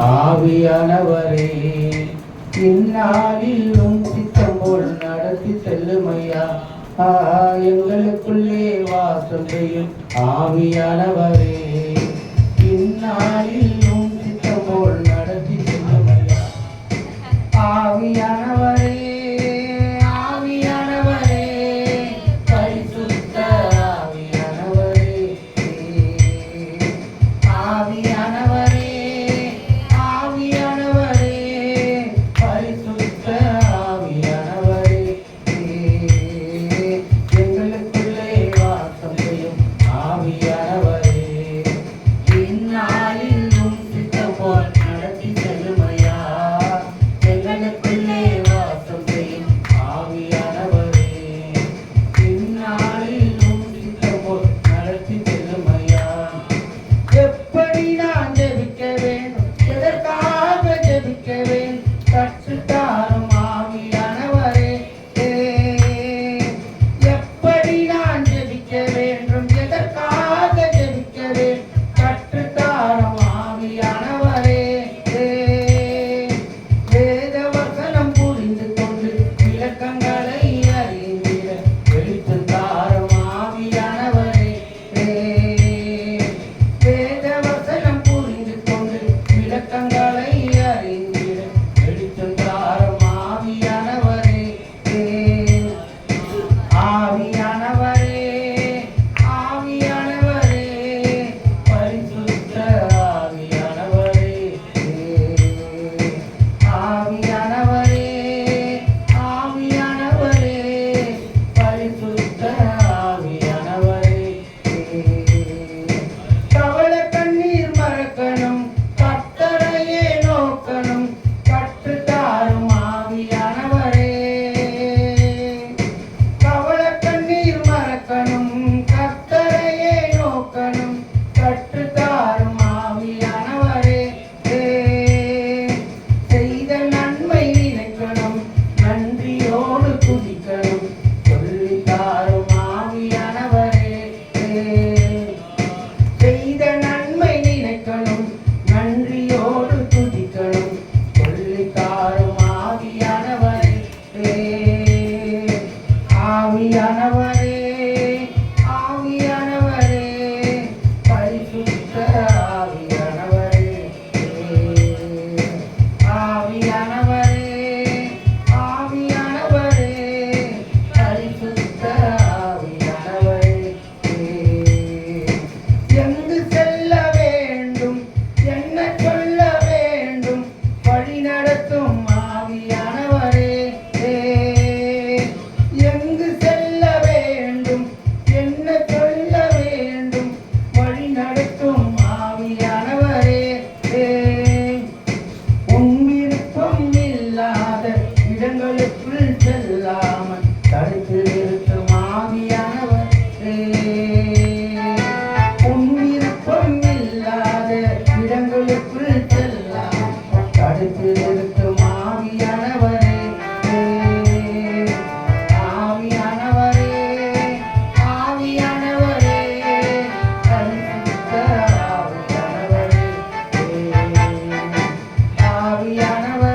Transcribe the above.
ஆவியானவரே இந்நாளில் உன் சித்தம் போல் நடத்தி செல்லுமையா? எங்களுக்குள்ளே வாசம் செய்யும் ஆவியானவரே இந்நாளில் yeah. Ganaba